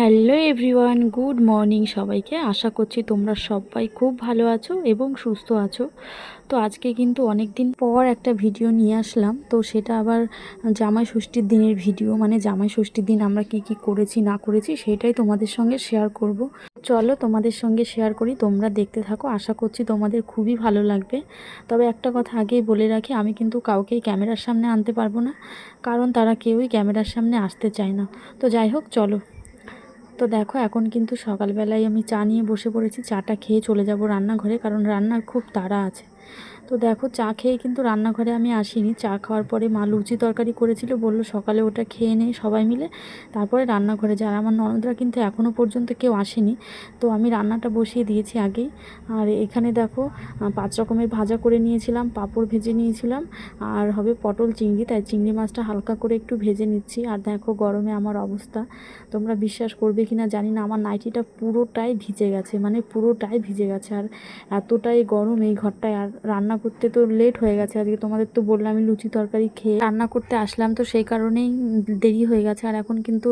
Hello everyone, good morning সবাইকে। আশা করছি তোমরা সবাই খুব ভালো আছো এবং সুস্থ আছো। তো আজকে কিন্তু অনেক দিন পর একটা ভিডিও নিয়ে আসলাম। তো সেটা আবার জামাই ষষ্ঠীর দিনের ভিডিও। মানে জামাই ষষ্ঠীর দিন আমরা কি কি করেছি, না করেছি সেটাই তোমাদের সঙ্গে শেয়ার করব। চলো তোমাদের সঙ্গে শেয়ার করি, তোমরা দেখতে থাকো। আশা করছি তোমাদের খুবই ভালো লাগবে। তবে একটা কথা আগেই বলে রাখি, আমি কিন্তু কাউকেই ক্যামেরার সামনে আনতে পারব না। কারণ তারা কেউই ক্যামেরার সামনে আসতে চায় না। তো যাই হোক, চলো। তো দেখো, এখন কিন্তু সকালবেলায় আমি চা নিয়ে বসে পড়েছি। চাটা খেয়ে চলে যাব রান্নাঘরে, কারণ রান্নার খুব তাড়া আছে। তো দেখো, চা খেয়ে কিন্তু রান্নাঘরে আমি আসিনি। চা খাওয়ার পরে মা লুচি তরকারি করেছিল, বলল সকালে ওটা খেয়ে নেই সবাই মিলে। তারপরে রান্নাঘরে যার আমার ননদরা কিন্তু এখনও পর্যন্ত কেউ আসেনি। তো আমি রান্নাটা বসিয়ে দিয়েছি আগেই। আর এখানে দেখো পাঁচ রকমের ভাজা করে নিয়েছিলাম, পাঁপড় ভেজে নিয়েছিলাম, আর হবে পটল চিংড়ি। তাই চিংড়ি মাছটা হালকা করে একটু ভেজে নিচ্ছি। আর দেখো, গরমে আমার অবস্থা। তোমরা বিশ্বাস করবে কি না জানি না। আমার নাইটিটা পুরোটাই ভিজে গেছে মানে পুরোটাই ভিজে গেছে। আর এতটাই গরম এই ঘরটায়। আর রান্না করতে তো লেট হয়ে গেছে। আজকে তোমাদের তো বললাম আমি লুচি তরকারি খেয়ে রান্না করতে আসলাম, তো সেই কারণেই দেরি হয়ে গেছে। আর এখন কিন্তু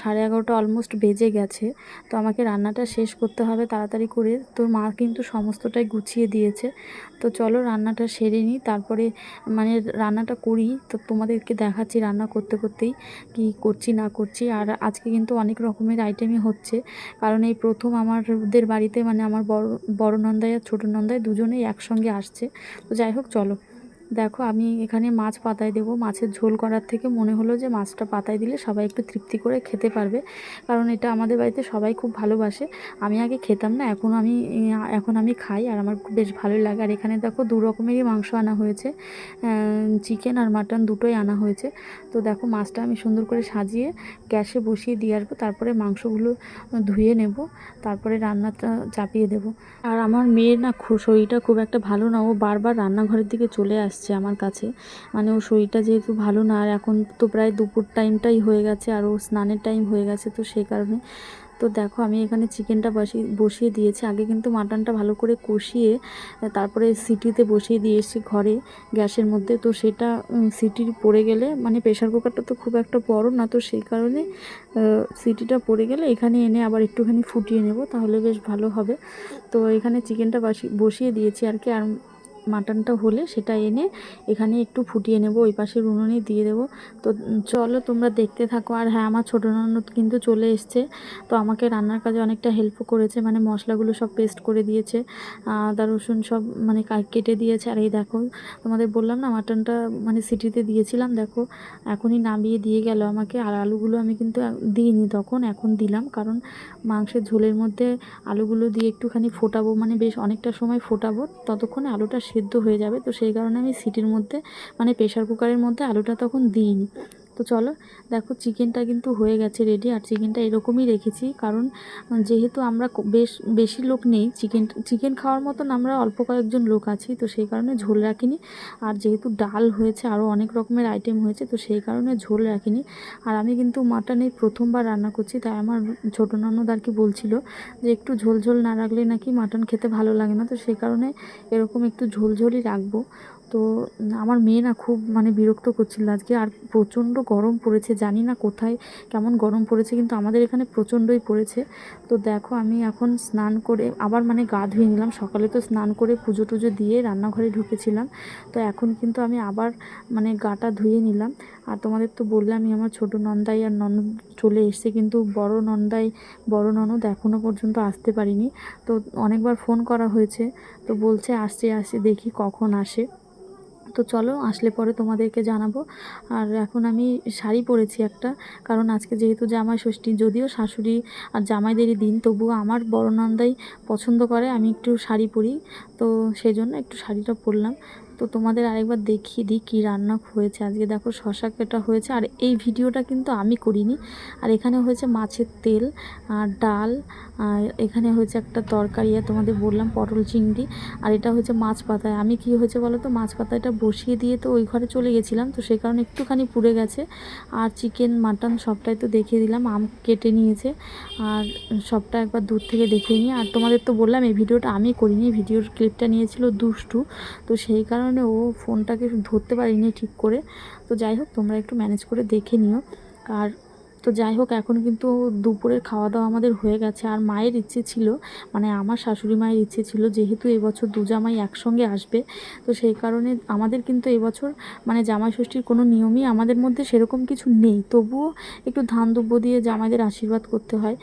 সাড়ে এগারোটা অলমোস্ট বেজে গেছে। তো আমাকে রান্নাটা শেষ করতে হবে তাড়াতাড়ি করে। তোর মা কিন্তু সমস্তটাই গুছিয়ে দিয়েছে। তো চলো রান্নাটা সেরে নিই, তারপরে মানে রান্নাটা করি। তো তোমাদেরকে দেখাচ্ছি রান্না করতে করতেই কি করছি, না করছি। আর আজকে কিন্তু অনেক রকমের আইটেমই হচ্ছে। কারণ এই প্রথম আমাদের বাড়িতে মানে আমার বড় বড় নন্দাই আর ছোটো নন্দাই দুজনেই একসঙ্গে আসছে। তো যাই হোক চলো। দেখো, আমি এখানে মাছ পাতায় দেবো। মাছের ঝোল করার থেকে মনে হলো যে মাছটা পাতায় দিলে সবাই একটু তৃপ্তি করে খেতে পারবে। কারণ এটা আমাদের বাড়িতে সবাই খুব ভালোবাসে। আমি আগে খেতাম না, এখন আমি এখন আমি খাই আর আমার বেশ ভালোই লাগে। আর এখানে দেখো, দু রকমেরই মাংস আনা হয়েছে। চিকেন আর মাটন দুটোই আনা হয়েছে। তো দেখো, মাছটা আমি সুন্দর করে সাজিয়ে গ্যাসে বসিয়ে দিয়ে আসব। তারপরে মাংসগুলো ধুয়ে নেব। তারপরে রান্নাটা চাপিয়ে দেব। আর আমার মেয়ের না শরীরটা খুব একটা ভালো না। ও বারবার রান্নাঘরের দিকে চলে আসছে আমার কাছে। মানে ওর শরীরটা যেহেতু ভালো না, আর এখন তো প্রায় দুপুর টাইমটাই হয়ে গেছে, আর ও স্নানের টাইম হয়ে গেছে তো সেই কারণে। তো দেখো, আমি এখানে চিকেনটা বসিয়ে বসিয়ে দিয়েছি। আগে কিন্তু মাটনটা ভালো করে কষিয়ে, তারপরে সিটিতে বসিয়ে দিয়ে এসেছি ঘরে গ্যাসের মধ্যে। তো সেটা সিটি পড়ে গেলে মানে প্রেশার কুকারটা তো খুব একটা বড় না, তো সেই কারণে সিটিটা পড়ে গেলে এখানে এনে আবার একটুখানি ফুটিয়ে নেব, তাহলে বেশ ভালো হবে। তো এখানে চিকেনটা বসিয়ে দিয়েছি আর কি। আর মাটনটা হলে সেটা এনে এখানে একটু ফুটিয়ে নেব, ওই পাশের উনুনে দিয়ে দেবো। তো চলো তোমরা দেখতে থাকো। আর হ্যাঁ আমার ছোটো ননদ কিন্তু চলে এসছে। তো আমাকে রান্নার কাজে অনেকটা হেল্প করেছে। মানে মশলাগুলো সব পেস্ট করে দিয়েছে। আদা, রসুন সব মানে কেটে দিয়েছে। আর এই দেখো, তোমাদের বললাম না, মাটনটা মানে সিটিতে দিয়েছিলাম, দেখো। এখনই নামিয়ে দিয়ে গেল আমাকে। আর আলুগুলো আমি কিন্তু দিইনি তখন, এখন দিলাম। কারণ মাংসের ঝোলের মধ্যে আলুগুলো দিয়ে একটুখানি ফোটাবো মানে বেশ অনেকটা সময় ফোটাবো। ততক্ষণে আলুটা সেদ্ধ হয়ে যাবে। তো সেই কারণে আমি সিটির মধ্যে মানে প্রেশার কুকারের মধ্যে আলুটা তখন দিইনি। তো চলো, দেখো চিকেনটা কিন্তু হয়ে গেছে রেডি আর চিকেনটা এরকমই রেখেছি। কারণ যেহেতু আমরা বেশ, বেশি লোক নেই চিকেন চিকেন খাওয়ার মতন আমরা অল্প কয়েকজন লোক আছি, তো সেই কারণে ঝোল রাখিনি। আর যেহেতু ডাল হয়েছে, আরও অনেক রকমের আইটেম হয়েছে, তো সেই কারণে ঝোল রাখিনি। আর আমি কিন্তু মাটনে প্রথমবার রান্না করছি, তাই আমার ছোটো ননদ আর কি বলছিল যে একটু ঝোল ঝোল না রাখলে নাকি মাটন খেতে ভালো লাগে না, তো সেই কারণে এরকম একটু ঝোল ঝোলই রাখব। তো আমার মেয়ে না খুব মানে বিরক্ত করছিল। আজকে আর প্রচণ্ড গরম পড়েছে, জানি না কোথায় কেমন গরম পড়েছে, কিন্তু আমাদের এখানে প্রচণ্ডই পড়েছে। তো দেখো আমি এখন স্নান করে আবার মানে গা ধুয়ে নিলাম। সকালে তো স্নান করে পুজো টুজো দিয়ে রান্নাঘরে ঢুকেছিলাম। তো এখন কিন্তু আমি আবার মানে গাটা ধুয়ে নিলাম। আর তোমাদের তো বললামই আমার ছোট নন্দাই আর ননদ চলে এসছে, কিন্তু বড় নন্দাই, বড় ননদ এখনও পর্যন্ত আসতে পারিনি। তো অনেকবার ফোন করা হয়েছে, তো বলছে আসছে আসছে, দেখি কখন আসে। তো চলো, আসলে পরে তোমাদেরকে জানাব। আর এখন আমি শাড়ি পরেছি একটা, কারণ আজকে যেহেতু জামাই ষষ্ঠী, যদিও শাশুড়ি আর জামাইদেরই দিন, তবুও আমার বড় নন্দাই পছন্দ করে, আমি একটু শাড়ি পরি। তো সেই জন্য একটু শাড়িটা পরলাম। তো তোমাদের আরেকবার দেখিয়ে দিই কী রান্না হয়েছে। আজকে দেখো শশা কাটা হয়েছে, আর এই ভিডিওটা কিন্তু আমি করিনি। আর এখানে হয়েছে মাছের তেল, আর ডাল, আর এখানে হয়েছে একটা তরকারি, আর তোমাদের বললাম পটল চিংড়ি, আর এটা হচ্ছে মাছ পাতায়। আমি কি হয়েছে বলো তো, মাছ পাতাটা বসিয়ে দিয়ে তো ওই ঘরে চলে গেছিলাম, তো সেই কারণে একটুখানি পুড়ে গেছে। আর চিকেন মাটন সবটাই তো দেখিয়ে দিলাম, আম কেটে নিয়েছে। আর সবটা একবার দূর থেকে দেখিয়ে নিয়ে, আর তোমাদের তো বললাম, এই ভিডিওটা আমি করিনি, ভিডিওর ক্লিপটা নিয়েছিল দুষ্টু। তো সেই কারণে কারণে ও ফোনটাকে ধরতে পারিনি ঠিক করে। তো যাই হোক, তোমরা একটু ম্যানেজ করে দেখে নিও। আর তো যাই হোক, এখন কিন্তু দুপুরের খাওয়া দাওয়া আমাদের হয়ে গেছে। আর মায়ের ইচ্ছে ছিল মানে আমার শাশুড়ি মায়ের ইচ্ছে ছিল, যেহেতু এবছর দু জামাই একসঙ্গে আসবে, তো সেই কারণে আমাদের কিন্তু এবছর মানে জামাই ষষ্ঠীর কোনো নিয়মই আমাদের মধ্যে সেরকম কিছু নেই। তবুও একটু ধান দুব্য দিয়ে জামাইদের আশীর্বাদ করতে হয়।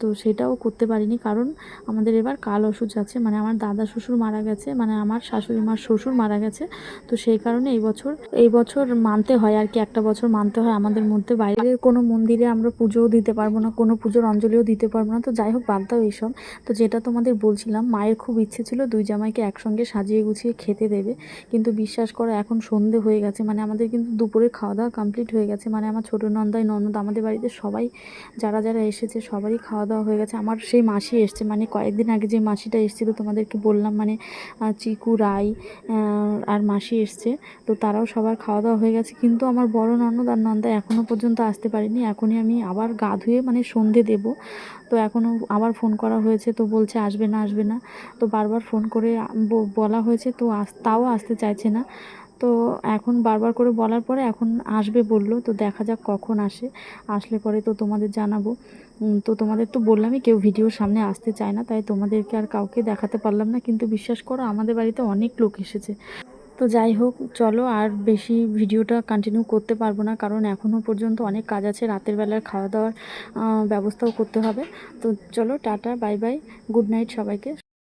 তো সেটাও করতে পারিনি, কারণ আমাদের এবার কাল অসুচ আছে। মানে আমার দাদা শ্বশুর মারা গেছে মানে আমার শাশুড়ি মার শ্বশুর মারা গেছে, তো সেই কারণে এই বছর এই বছর মানতে হয় আর কি, একটা বছর মানতে হয় আমাদের মধ্যে। বাইরের কোনো মন্দিরে আমরা পুজোও দিতে পারব না, কোনো পুজোর অঞ্জলিও দিতে পারব না। তো যাই হোক, বাদ দাও এইসব। তো যেটা তোমাদের বলছিলাম, মায়ের খুব ইচ্ছে ছিল দুই জামাইকে একসঙ্গে সাজিয়ে গুছিয়ে খেতে দেবে। কিন্তু বিশ্বাস করো, এখন সন্ধে হয়ে গেছে মানে আমাদের কিন্তু দুপুরে খাওয়া দাওয়া কমপ্লিট হয়ে গেছে। মানে আমার ছোটো নন্দাই, ননদ, আমাদের বাড়িতে সবাই যারা যারা এসেছে, সবারই খাওয়া দাওয়া হয়ে গেছে। আমার সেই মাসি এসছে মানে কয়েকদিন আগে যে মাসিটা এসেছিল, তোমাদেরকে বললাম মানে চিকু, রাই আর মাসি এসছে। তো তারাও সবার খাওয়া দাওয়া হয়ে গেছে। কিন্তু আমার বড় ননদ আর নন্দা এখনও পর্যন্ত আসতে পারেনি। এখনই আমি আবার গা ধুয়ে মানে সন্ধে দেব। তো এখনও আবার ফোন করা হয়েছে, তো বলছে আসবে না আসবে না। তো বারবার ফোন করে বলা হয়েছে, তো তাও আসতে চাইছে না। তো এখন বারবার করে বলার পরে এখন আসবে বলল, তো দেখা যাক কখন আসে। আসলে পরে তো তোমাদের জানাব। তো তোমাদের তো বললামই কেউ ভিডিওর সামনে আসতে চায় না, তাই তোমাদেরকে আর কাউকে দেখাতে পারলাম না। কিন্তু বিশ্বাস করো, আমাদের বাড়িতে অনেক লোক এসেছে। তো যাই হোক, চলো আর বেশি ভিডিওটা কন্টিনিউ করতে পারব না, কারণ এখনও পর্যন্ত অনেক কাজ আছে, রাতের বেলার খাওয়া দাওয়ার ব্যবস্থাও করতে হবে। তো চলো, tata bye bye good night সবাইকে।